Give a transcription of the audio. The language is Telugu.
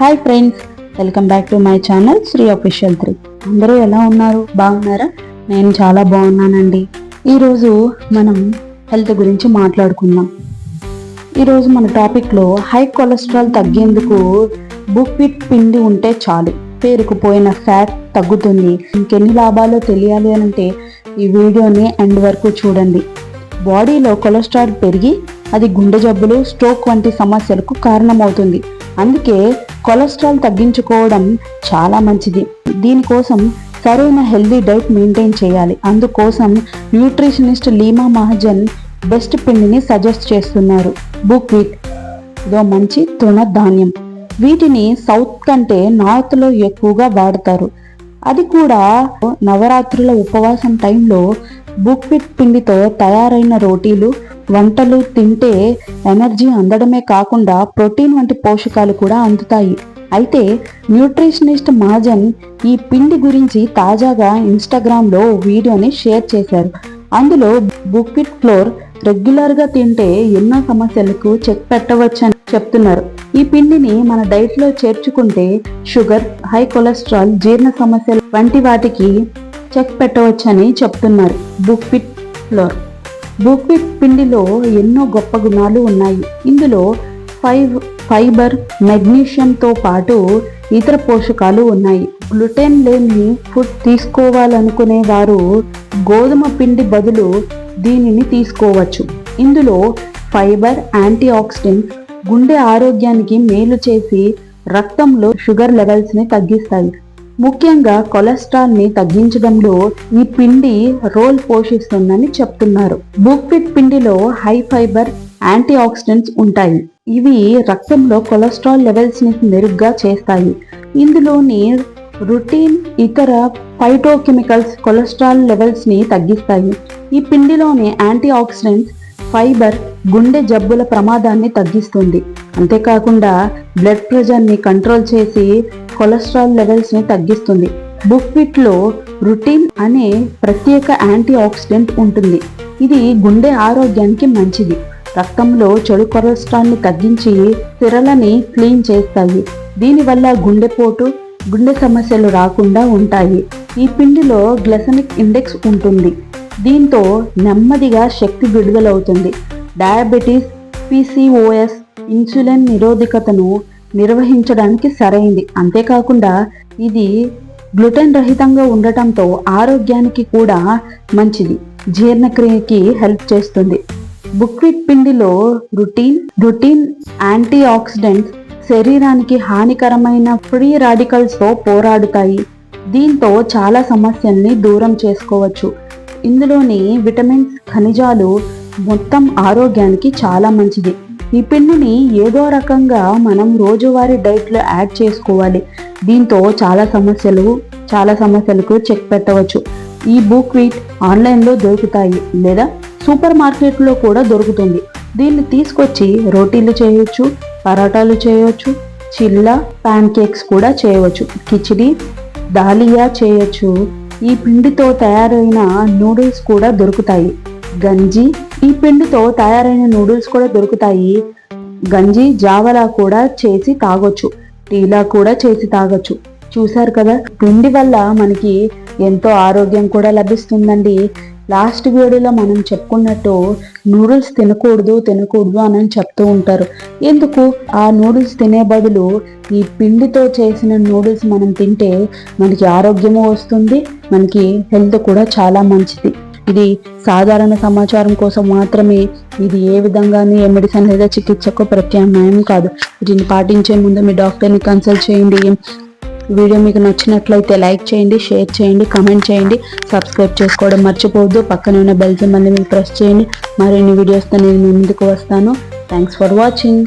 Hi friends welcome back to my channel Shri official three అందరూ ఎలా ఉన్నారు? బాగున్నారా? నేను చాలా బాగున్నానండి. ఈరోజు మనం హెల్త్ గురించి మాట్లాడుకుందాం. ఈరోజు మన టాపిక్లో హై కొలెస్ట్రాల్ తగ్గేందుకు బుక్విట్ పిండి ఉంటే చాలు. పేరుకుపోయిన ఫ్యాట్ తగ్గుతుంది. ఇంకెన్ని లాభాలో తెలియాలి అని అంటే ఈ వీడియోని ఎండ్ వరకు చూడండి. బాడీలో కొలెస్ట్రాల్ పెరిగి అది గుండె జబ్బులు స్ట్రోక్ వంటి సమస్యలకు కారణమవుతుంది. అందుకే కొలెస్ట్రాల్ తగ్గించుకోవడం చాలా మంచిది. దీనికోసం సరైన హెల్దీ డైట్ మెయింటైన్ చేయాలి. అందుకోసం న్యూట్రిషనిస్ట్ లీమా మహాజన్ బెస్ట్ పిండిని సజెస్ట్ చేస్తున్నారు. బుక్ వీట్ ఇదో మంచి తృణధాన్యం. వీటిని సౌత్ కంటే నార్త్లో ఎక్కువగా వాడతారు. అది కూడా నవరాత్రుల ఉపవాసం టైంలో బుక్విట్ పిండితో తయారైన రోటీలు వంటలు తింటే ఎనర్జీ అందడమే కాకుండా ప్రోటీన్ వంటి పోషకాలు కూడా అందుతాయి. అయితే న్యూట్రిషనిస్ట్ మహాజన్ ఈ పిండి గురించి తాజాగా ఇన్స్టాగ్రామ్లో వీడియోని షేర్ చేశారు. అందులో బుక్విట్ ఫ్లోర్ రెగ్యులర్గా తింటే ఎన్నో సమస్యలకు చెక్ పెట్టవచ్చని చెప్తున్నారు. ఈ పిండిని మన డైట్లో చేర్చుకుంటే షుగర్ హై కొలెస్ట్రాల్ జీర్ణ సమస్యలు వంటి వాటికి చెక్ పెట్టవచ్చని చెప్తున్నారు బుక్విట్ ఫ్లోర్. బుక్విట్ పిండిలో ఎన్నో గొప్ప గుణాలు ఉన్నాయి. ఇందులో ఫైవ్ ఫైబర్ మెగ్నీషియంతో పాటు ఇతర పోషకాలు ఉన్నాయి. గ్లూటెన్ లేని ఫుడ్ తీసుకోవాలనుకునే వారు గోధుమ పిండి బదులు దీనిని తీసుకోవచ్చు. ఇందులో ఫైబర్ యాంటీఆక్సిడెంట్స్ గుండె ఆరోగ్యానికి మేలు చేసి రక్తంలో షుగర్ లెవెల్స్ని తగ్గిస్తాయి. ముఖ్యంగా కొలెస్ట్రాల్ని తగ్గించడంలో ఈ పిండి రోల్ పోషిస్తుందని చెప్తున్నారు. బుక్విట్ పిండిలో హై ఫైబర్ యాంటీ ఆక్సిడెంట్స్ ఉంటాయి. ఇవి రక్తంలో కొలెస్ట్రాల్ లెవెల్స్ని మెరుగ్గా చేస్తాయి. ఇందులోని రుటీన్ ఇతర ఫైటోకెమికల్స్ కొలెస్ట్రాల్ లెవెల్స్ని తగ్గిస్తాయి. ఈ పిండిలోని యాంటీ ఆక్సిడెంట్స్ ఫైబర్ గుండె జబ్బుల ప్రమాదాన్ని తగ్గిస్తుంది. అంతేకాకుండా బ్లడ్ ప్రెషర్ని కంట్రోల్ చేసి కొలెస్ట్రాల్ లెవెల్స్ని తగ్గిస్తుంది. బుక్విట్లో రుటీన్ అనే ప్రత్యేక యాంటీ ఆక్సిడెంట్ ఉంటుంది. ఇది గుండె ఆరోగ్యానికి మంచిది. రక్తంలో చెడు కొలెస్ట్రాల్ని తగ్గించి తిరలని క్లీన్ చేస్తాయి. దీనివల్ల గుండెపోటు గుండె సమస్యలు రాకుండా ఉంటాయి. ఈ పిండిలో గ్లెసనిక్ ఇండెక్స్ ఉంటుంది. దీంతో నెమ్మదిగా శక్తి విడుదలవుతుంది. డయాబెటీస్ పిసిఓఎస్ ఇన్సులిన్ నిరోధకతను నిర్వహించడానికి సరైంది. అంతేకాకుండా ఇది గ్లూటెన్ రహితంగా ఉండటంతో ఆరోగ్యానికి కూడా మంచిది. జీర్ణక్రియకి హెల్ప్ చేస్తుంది. బుక్విట్ పిండిలో రుటీన్ రుటీన్ యాంటీ ఆక్సిడెంట్స్ శరీరానికి హానికరమైన ఫ్రీ రాడికల్స్తో పోరాడుతాయి. దీంతో చాలా సమస్యల్ని దూరం చేసుకోవచ్చు. ఇందులోని విటమిన్స్ ఖనిజాలు మొత్తం ఆరోగ్యానికి చాలా మంచిది. ఈ పిండిని ఏదో రకంగా మనం రోజువారీ డైట్లో యాడ్ చేసుకోవాలి. దీంతో చాలా సమస్యలు చాలా సమస్యలకు చెక్ పెట్టవచ్చు. ఈ బుక్ వీట్ ఆన్లైన్లో దొరుకుతాయి లేదా సూపర్ మార్కెట్లో కూడా దొరుకుతుంది. దీన్ని తీసుకొచ్చి రోటీలు చేయొచ్చు పరోటాలు చేయొచ్చు చిల్లా ప్యాన్ కేక్స్ కూడా చేయవచ్చు. కిచిడి దాలియా చేయొచ్చు. ఈ పిండితో తయారైన నూడిల్స్ కూడా దొరుకుతాయి. గంజి ఈ పిండితో తయారైన నూడిల్స్ కూడా దొరుకుతాయి. గంజి జావలా కూడా చేసి తాగొచ్చు. టీలా కూడా చేసి తాగొచ్చు. చూశారు కదా పిండి వల్ల మనకి ఎంతో ఆరోగ్యం కూడా లభిస్తుందండి. లాస్ట్ వీడియోలో మనం చెప్పుకున్నట్టు నూడిల్స్ తినకూడదు తినకూడదు అని చెప్తూ ఉంటారు. ఎందుకు? ఆ నూడిల్స్ తినే బదులు ఈ పిండితో చేసిన నూడిల్స్ మనం తింటే మనకి ఆరోగ్యము వస్తుంది మనకి హెల్త్ కూడా చాలా మంచిది. ఇది సాధారణ సమాచారం కోసం మాత్రమే. ఇది ఏ విధంగానే ఏ మెడిసిన్ లేదా చికిత్సకు ప్రత్యామ్నాయం కాదు. దీన్ని పాటించే ముందు మీ డాక్టర్ని కన్సల్ట్ చేయండి. వీడియో మీకు నచ్చినట్లయితే లైక్ చేయండి షేర్ చేయండి కమెంట్ చేయండి. సబ్స్క్రైబ్ చేసుకోవడం మర్చిపోవద్దు. పక్కన ఉన్న బెల్ సింబల్ని మీరు ప్రెస్ చేయండి. మరిన్ని వీడియోస్తో నేను మీ ముందుకు వస్తాను. Thanks for watching.